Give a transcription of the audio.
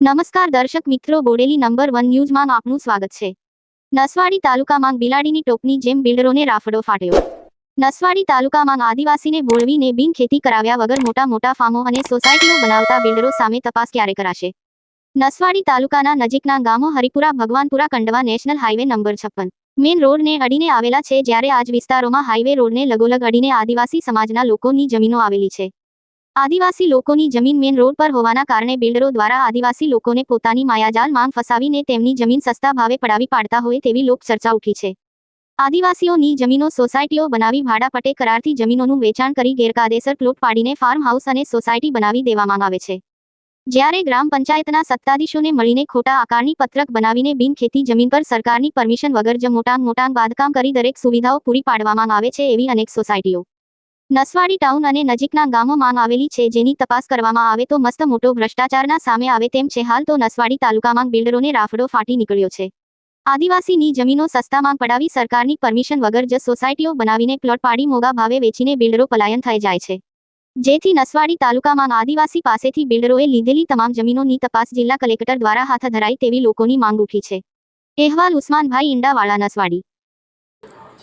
નમસ્કાર દર્શક મિત્રો, બોડેલી નંબર વન ન્યૂઝમાં આપનું સ્વાગત છે. નસવાડી તાલુકામાં બિલાડીની ટોપની જેમ બિલ્ડરોને રાફડો ફાટ્યો. નસવાડી તાલુકામાં આદિવાસીને બોળવીને બિન ખેતી કરાવ્યા વગર મોટા મોટા ફાર્મો અને સોસાયટીઓ બનાવતા બિલ્ડરો સામે તપાસ ક્યારે કરાશે? નસવાડી તાલુકાના નજીકના ગામો Haripura, Bhagwanpura, Kandwa national highway number છપ્પન. મેન રોડને અડીને આવેલા છે, જ્યારે આજ વિસ્તારોમાં હાઈવે રોડને લગોલગ અડીને આદિવાસી સમાજના લોકોની જમીનો આવેલી છે. આદિવાસી લોકોની જમીન મેન રોડ પર હોવાના કારણે બિલ્ડરો દ્વારા આદિવાસી લોકોને પોતાની માયાજાલ માંગ ફસાવીને તેમની જમીન સસ્તા ભાવે પડાવી પાડતા હોય તેવી લોકચર્ચા ઉઠી છે. આદિવાસીઓની જમીનો સોસાયટીઓ બનાવી ભાડાપટે કરારથી જમીનોનું વેચાણ કરી ગેરકાયદેસર પ્લોટ પાડીને ફાર્મ હાઉસ અને સોસાયટી બનાવી દેવામાં આવે છે. જ્યારે ગ્રામ પંચાયતના સત્તાધીશોને મળીને ખોટા આકારની પત્રક બનાવીને બિનખેતી જમીન પર સરકારની પરમિશન વગર જ મોટાંગ મોટાંગ બાંધકામ કરી દરેક સુવિધાઓ પૂરી પાડવામાં આવે છે એવી અનેક સોસાયટીઓ નસવાડી ટાઉન અને નજીકના ગામોમાં આવેલી છે જેની તપાસ કરવામાં આવે તો મસ્ત મોટો ભ્રષ્ટાચારના સામે આવે તેમ છે હાલ તો નસવાડી તાલુકામાં બિલ્ડરોને રાફડો ફાટી નીકળ્યો છે. આદિવાસીની જમીનો સસ્તામાં પડાવી સરકારની પરમિશન વગર જ સોસાયટીઓ બનાવીને પ્લોટ પાડી મોગા ભાવે વેચીને બિલ્ડરો પલાયન થઈ જાય છે. જેથી નસવાડી તાલુકામાં આદિવાસી પાસેથી બિલ્ડરોએ લીધેલી તમામ જમીનોની તપાસ જિલ્લા કલેક્ટર દ્વારા હાથ ધરાઈ તેવી લોકોની માંગ ઉઠી છે. અહેવાલ ઉસ્માનભાઈ ઈંડાવાળા, નસવાડી.